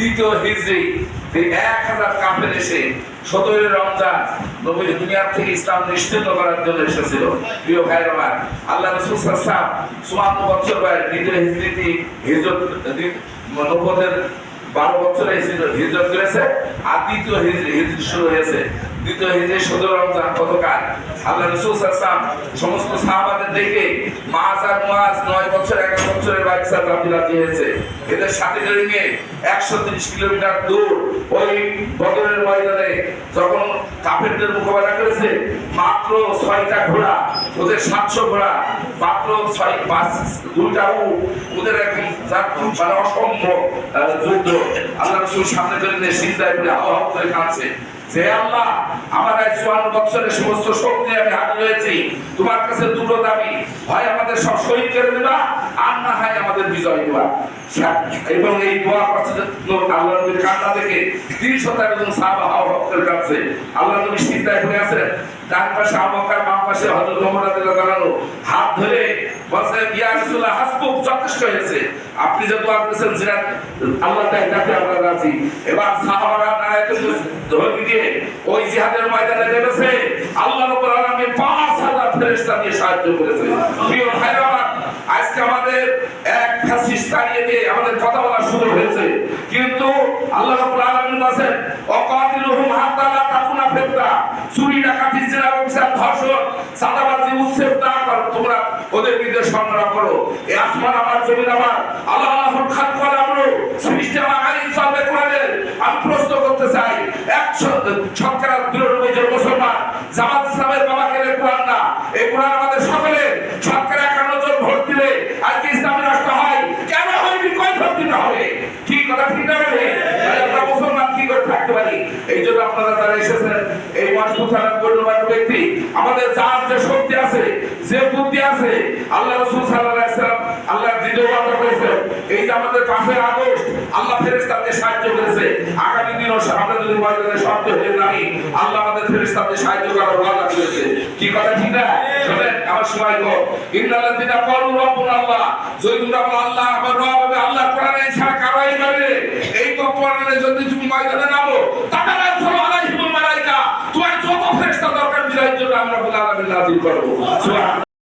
দ্বিতীয় হিজরি এই এক হাজার কাফের এসে সতেরোই রমজান নবী দুনিয়ার থেকে ইসলাম নিশ্চিত করার জন্য এসেছিল। প্রিয় ভাই আমার, আল্লাহ রসুল চুয়ান্ন বছর বয়স দ্বিতীয় হিজরিতে হিজরত নব্বদের বারো বছরে হিজরত করেছে। আর দ্বিতীয় হিজরি হিজরি শুরু হয়েছে। দ্বিতীয় হিজরি সতেরো রমজান গতকাল আল্লাহ রসুল সাল্লাম সমস্ত সাহাবাদের দেখে মাস আর মাস নয় বছর এগারো রাজি এদের সাথে একশো তিরিশ কিলোমিটার দূর, ওই ময়দানে যখন কাফেরদের মোকাবেলা করেছে, মাত্র ছয়টা ঘোড়া, ওদের সাতশো ঘোড়া, মাত্র ছয় পাঁচ ওদের এখন মানে অসম্ভব যুদ্ধ। আল্লাহ রসুল সামনে করে নিয়ে করে কাঁদছে। যে আল্লাহ, আমার সমস্ত শক্তি আমি হাত রয়েছি তোমার কাছে দুটো দাবি। হয় আমাদের সব শহীদ করে দিবা হয় আমাদের বিজয় দিবা এবং এই দোয়া করছে আল্লাহ নবীর কান্না জন সাহাবা কাছে আল্লাহ নবী হয়ে আছেন। ডান পাশে বাম পাশে হাত ধরে বলছে, ইয়া যথেষ্ট হয়েছে। আপনি যে দোয়া করেছেন আল্লাহ তাই আমরা রাজি। এবার সাহাবারা দিয়ে ওই জিহাদের ময়দানে নেমেছে। আল্লাহ রাব্বুল 5000 ফেরেশতা দিয়ে সাহায্য করেছে। প্রিয় ভাইরা আজকে আমাদের এক ফ্যাসিস দাঁড়িয়ে দিয়ে আমাদের কথা বলার সুযোগ হয়েছে। কিন্তু আল্লাহ রাব্বুল আলামিন আছেন অকাতিলুহুম হাত্তা লা তাকুনা ফিতনা চুরি, ডাকাতি জেনা ব্যবসা, ধর্ষণ সাদাবাজি উচ্ছেদ না করো, তোমরা ওদের বিরুদ্ধে সংগ্রাম করো। এই আসমান আমার, জমিন আমার। আল্লাহ আল্লাহুল খালক ওয়াল আমরু। সৃষ্টি আমার আলী সাহেব কোরআনের। আমি প্রশ্ন করতে চাই 100 এই ব্যক্তি? আমাদের যে শক্তি আছে, যে বুদ্ধি আছে, আল্লাহ রসুল সাল্লাহ আল্লাহ দ্বিতীয় এই যে আমাদের আল্লাহ সাহায্য করেছে। আগামী আমরা যদি শব্দ হয়ে নামি আল্লাহ আমাদের সাহায্য করার করেছে। কি কথা ঠিক না? শোনেন, আমার সময় কো ক্বালু রাব্বুনা আল্লাহ। যদি আল্লাহ আমার রব হবে আল্লাহ কোরআনে ছাড়া এই তো কোরআনে যদি তুমি আলাইহিমুল